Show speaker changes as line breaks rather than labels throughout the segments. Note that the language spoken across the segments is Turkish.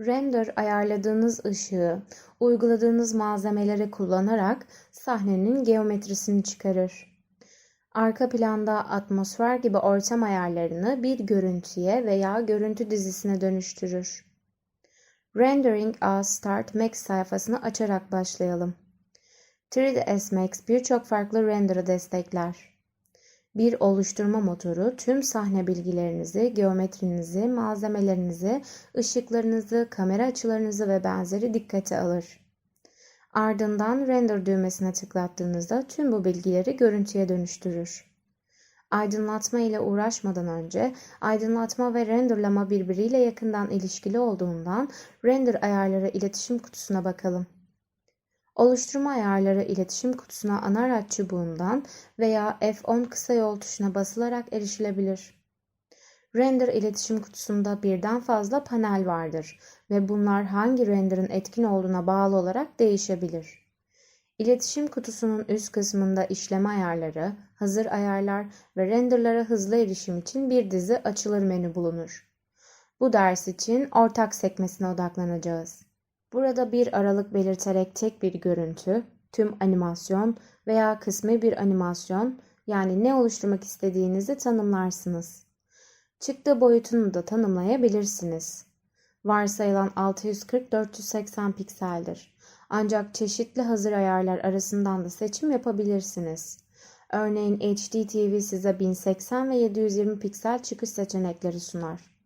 Render ayarladığınız ışığı, uyguladığınız malzemeleri kullanarak sahnenin geometrisini çıkarır. Arka planda atmosfer gibi ortam ayarlarını bir görüntüye veya görüntü dizisine dönüştürür. Rendering as Start Max sayfasını açarak başlayalım. 3ds Max birçok farklı render'ı destekler. Bir oluşturma motoru tüm sahne bilgilerinizi, geometrinizi, malzemelerinizi, ışıklarınızı, kamera açılarınızı ve benzeri dikkate alır. Ardından render düğmesine tıklattığınızda tüm bu bilgileri görüntüye dönüştürür. Aydınlatma ile uğraşmadan önce aydınlatma ve renderlama birbiriyle yakından ilişkili olduğundan render ayarları iletişim kutusuna bakalım. Oluşturma ayarları iletişim kutusuna ana araç çubuğundan veya F10 kısa yol tuşuna basılarak erişilebilir. Render iletişim kutusunda birden fazla panel vardır ve bunlar hangi render'ın etkin olduğuna bağlı olarak değişebilir. İletişim kutusunun üst kısmında işleme ayarları, hazır ayarlar ve renderlara hızlı erişim için bir dizi açılır menü bulunur. Bu ders için ortak sekmesine odaklanacağız. Burada bir aralık belirterek tek bir görüntü, tüm animasyon veya kısmi bir animasyon yani ne oluşturmak istediğinizi tanımlarsınız. Çıktı boyutunu da tanımlayabilirsiniz. Varsayılan 640-480 pikseldir. Ancak çeşitli hazır ayarlar arasından da seçim yapabilirsiniz. Örneğin HDTV size 1080 ve 720 piksel çıkış seçenekleri sunar.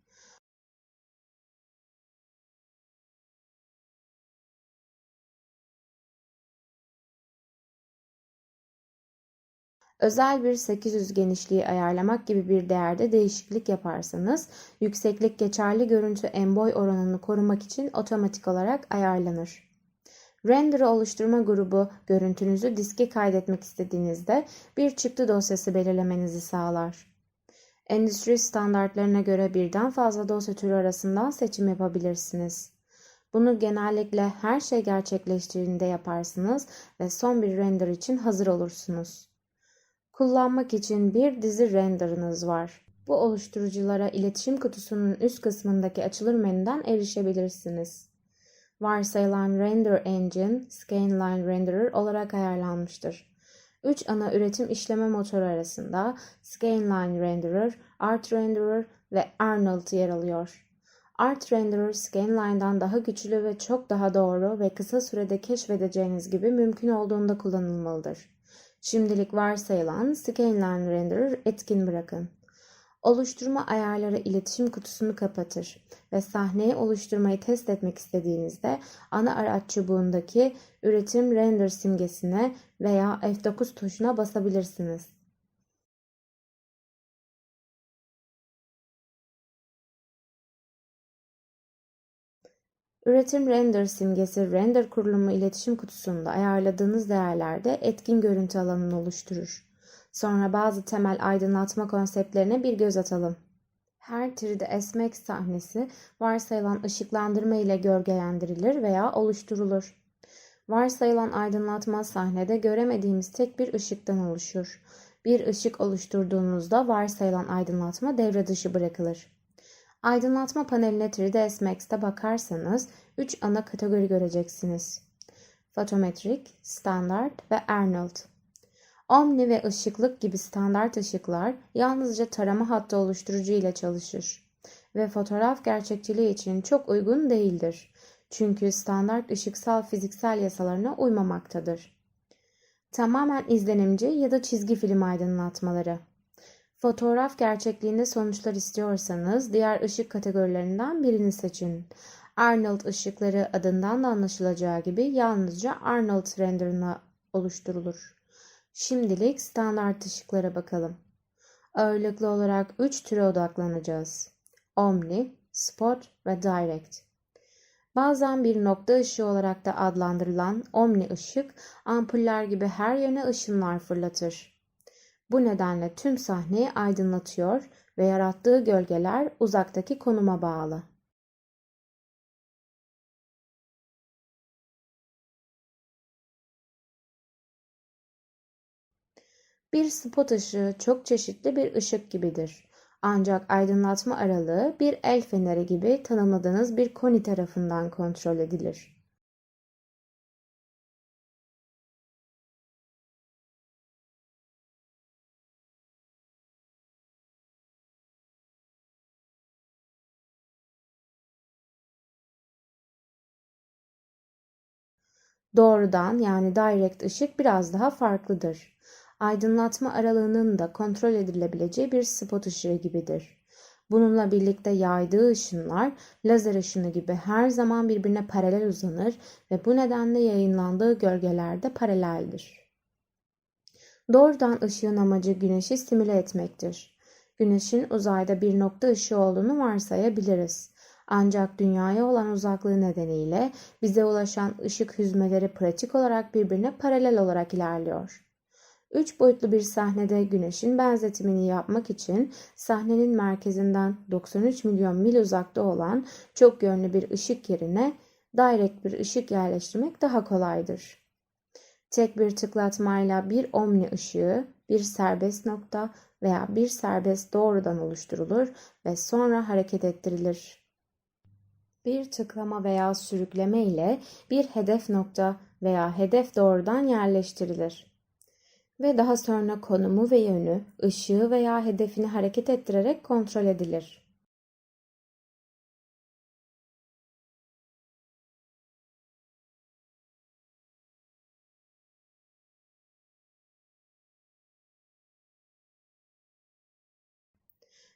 Özel bir 800 genişliği ayarlamak gibi bir değerde değişiklik yaparsanız yükseklik geçerli görüntü en boy oranını korumak için otomatik olarak ayarlanır. Render'ı oluşturma grubu görüntünüzü diske kaydetmek istediğinizde bir çıktı dosyası belirlemenizi sağlar. Endüstri standartlarına göre birden fazla dosya türü arasından seçim yapabilirsiniz. Bunu genellikle her şey gerçekleştiğinde yaparsınız ve son bir render için hazır olursunuz. Kullanmak için bir dizi render'ınız var. Bu oluşturuculara iletişim kutusunun üst kısmındaki açılır menüden erişebilirsiniz. Varsayılan Render Engine, Scanline Renderer olarak ayarlanmıştır. Üç ana üretim işleme motoru arasında Scanline Renderer, Art Renderer ve Arnold yer alıyor. Art Renderer Scanline'dan daha güçlü ve çok daha doğru ve kısa sürede keşfedeceğiniz gibi mümkün olduğunda kullanılmalıdır. Şimdilik varsayılan Scanline Renderer etkin bırakın. Oluşturma ayarları iletişim kutusunu kapatır ve sahneyi oluşturmayı test etmek istediğinizde ana araç çubuğundaki üretim render simgesine veya F9 tuşuna basabilirsiniz. Üretim render simgesi render kurulumu iletişim kutusunda ayarladığınız değerlerde etkin görüntü alanını oluşturur. Sonra bazı temel aydınlatma konseptlerine bir göz atalım. Her 3D Max sahnesi varsayılan ışıklandırma ile gölgelendirilir veya oluşturulur. Varsayılan aydınlatma sahnede göremediğimiz tek bir ışıktan oluşur. Bir ışık oluşturduğunuzda varsayılan aydınlatma devre dışı bırakılır. Aydınlatma paneline 3ds Max'te bakarsanız 3 ana kategori göreceksiniz. Fotometrik, standart ve Arnold. Omni ve ışıklık gibi standart ışıklar yalnızca tarama hattı oluşturucu ile çalışır ve fotoğraf gerçekçiliği için çok uygun değildir. Çünkü standart ışıksal fiziksel yasalarına uymamaktadır. Tamamen izlenimci ya da çizgi film aydınlatmaları. Fotoğraf gerçekliğinde sonuçlar istiyorsanız diğer ışık kategorilerinden birini seçin. Arnold ışıkları adından da anlaşılacağı gibi yalnızca Arnold renderına oluşturulur. Şimdilik standart ışıklara bakalım. Ağırlıklı olarak 3 türe odaklanacağız. Omni, Spot ve Direct. Bazen bir nokta ışığı olarak da adlandırılan omni ışık ampuller gibi her yöne ışınlar fırlatır. Bu nedenle tüm sahneyi aydınlatıyor ve yarattığı gölgeler uzaktaki konuma bağlı. Bir spot ışığı çok çeşitli bir ışık gibidir. Ancak aydınlatma aralığı bir el feneri gibi tanımladığınız bir koni tarafından kontrol edilir. Doğrudan yani direct ışık biraz daha farklıdır. Aydınlatma aralığının da kontrol edilebileceği bir spot ışığı gibidir. Bununla birlikte yaydığı ışınlar lazer ışını gibi her zaman birbirine paralel uzanır ve bu nedenle yayınlandığı gölgeler de paraleldir. Doğrudan ışığın amacı güneşi simüle etmektir. Güneşin uzayda bir nokta ışığı olduğunu varsayabiliriz. Ancak dünyaya olan uzaklığı nedeniyle bize ulaşan ışık hüzmeleri pratik olarak birbirine paralel olarak ilerliyor. Üç boyutlu bir sahnede güneşin benzetimini yapmak için sahnenin merkezinden 93 milyon mil uzakta olan çok yönlü bir ışık yerine direkt bir ışık yerleştirmek daha kolaydır. Tek bir tıklatmayla bir omni ışığı, bir serbest nokta veya bir serbest doğrudan oluşturulur ve sonra hareket ettirilir. Bir tıklama veya sürükleme ile bir hedef nokta veya hedef doğrudan yerleştirilir. Ve daha sonra konumu ve yönü, ışığı veya hedefini hareket ettirerek kontrol edilir.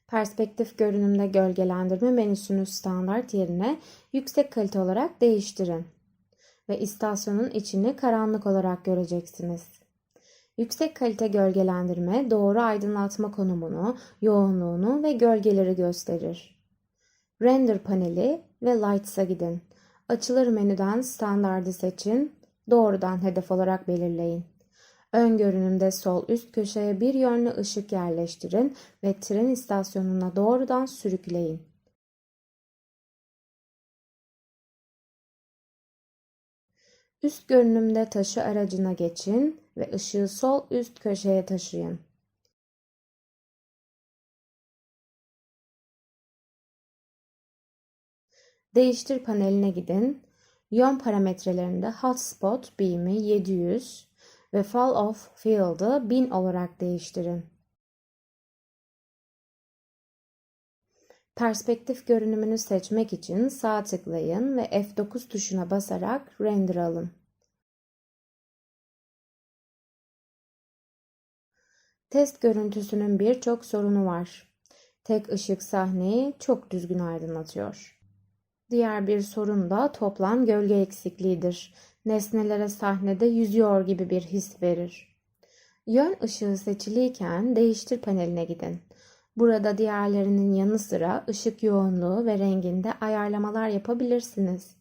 Perspektif görünümde gölgelendirme menüsünü standart yerine yüksek kalite olarak değiştirin. Ve istasyonun içini karanlık olarak göreceksiniz. Yüksek kalite gölgelendirme doğru aydınlatma konumunu, yoğunluğunu ve gölgeleri gösterir. Render paneli ve Lights'a gidin. Açılır menüden standardı seçin, doğrudan hedef olarak belirleyin. Ön görünümde sol üst köşeye bir yönlü ışık yerleştirin ve tren istasyonuna doğrudan sürükleyin. Üst görünümde taşı aracına geçin ve ışığı sol üst köşeye taşıyın. Değiştir paneline gidin. Yön parametrelerinde Hotspot beam'i 700 ve Fall of Field'ı 1000 olarak değiştirin. Perspektif görünümünü seçmek için sağ tıklayın ve F9 tuşuna basarak render alın. Test görüntüsünün birçok sorunu var. Tek ışık sahneyi çok düzgün aydınlatıyor. Diğer bir sorun da toplam gölge eksikliğidir. Nesnelere sahnede yüzüyor gibi bir his verir. Yön ışığı seçiliyken değiştir paneline gidin. Burada diğerlerinin yanı sıra ışık yoğunluğu ve renginde ayarlamalar yapabilirsiniz.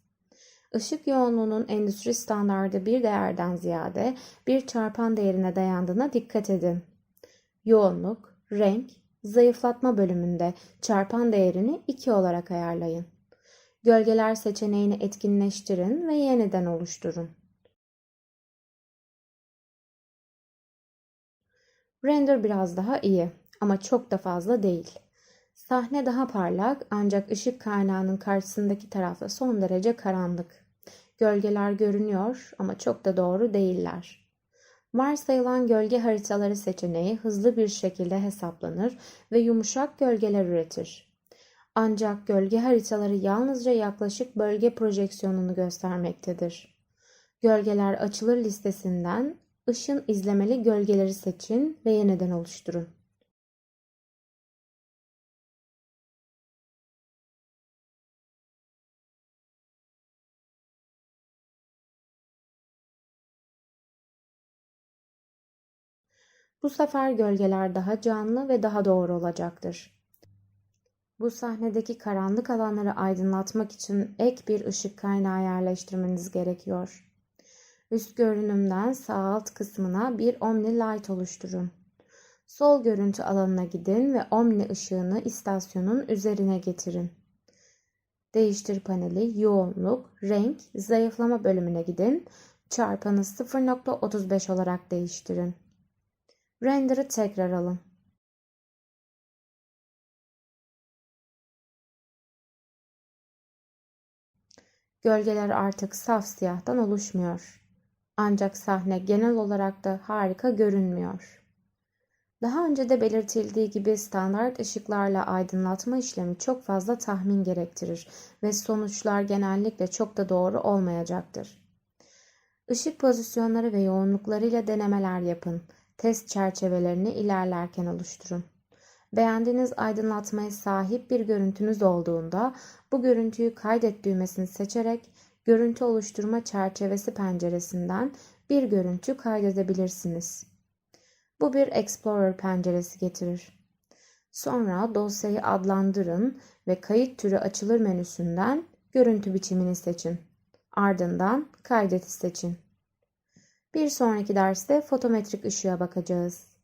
Işık yoğunluğunun endüstri standardı bir değerden ziyade bir çarpan değerine dayandığına dikkat edin. Yoğunluk, renk, zayıflatma bölümünde çarpan değerini 2 olarak ayarlayın. Gölgeler seçeneğini etkinleştirin ve yeniden oluşturun. Render biraz daha iyi ama çok da fazla değil. Sahne daha parlak ancak ışık kaynağının karşısındaki tarafta son derece karanlık. Gölgeler görünüyor ama çok da doğru değiller. Varsayılan gölge haritaları seçeneği hızlı bir şekilde hesaplanır ve yumuşak gölgeler üretir. Ancak gölge haritaları yalnızca yaklaşık bölge projeksiyonunu göstermektedir. Gölgeler açılır listesinden ışın izlemeli gölgeleri seçin ve yeniden oluşturun. Bu sefer gölgeler daha canlı ve daha doğru olacaktır. Bu sahnedeki karanlık alanları aydınlatmak için ek bir ışık kaynağı yerleştirmeniz gerekiyor. Üst görünümden sağ alt kısmına bir Omni Light oluşturun. Sol görüntü alanına gidin ve Omni ışığını istasyonun üzerine getirin. Değiştir paneli, yoğunluk, renk, zayıflama bölümüne gidin. Çarpanı 0.35 olarak değiştirin. Render'ı tekrar alın. Gölgeler artık saf siyahtan oluşmuyor. Ancak sahne genel olarak da harika görünmüyor. Daha önce de belirtildiği gibi standart ışıklarla aydınlatma işlemi çok fazla tahmin gerektirir ve sonuçlar genellikle çok da doğru olmayacaktır. Işık pozisyonları ve yoğunluklarıyla denemeler yapın. Test çerçevelerini ilerlerken oluşturun. Beğendiğiniz aydınlatmaya sahip bir görüntünüz olduğunda bu görüntüyü kaydet düğmesini seçerek görüntü oluşturma çerçevesi penceresinden bir görüntü kaydedebilirsiniz. Bu bir Explorer penceresi getirir. Sonra dosyayı adlandırın ve kayıt türü açılır menüsünden görüntü biçimini seçin. Ardından kaydeti seçin. Bir sonraki derste fotometrik ışığa bakacağız.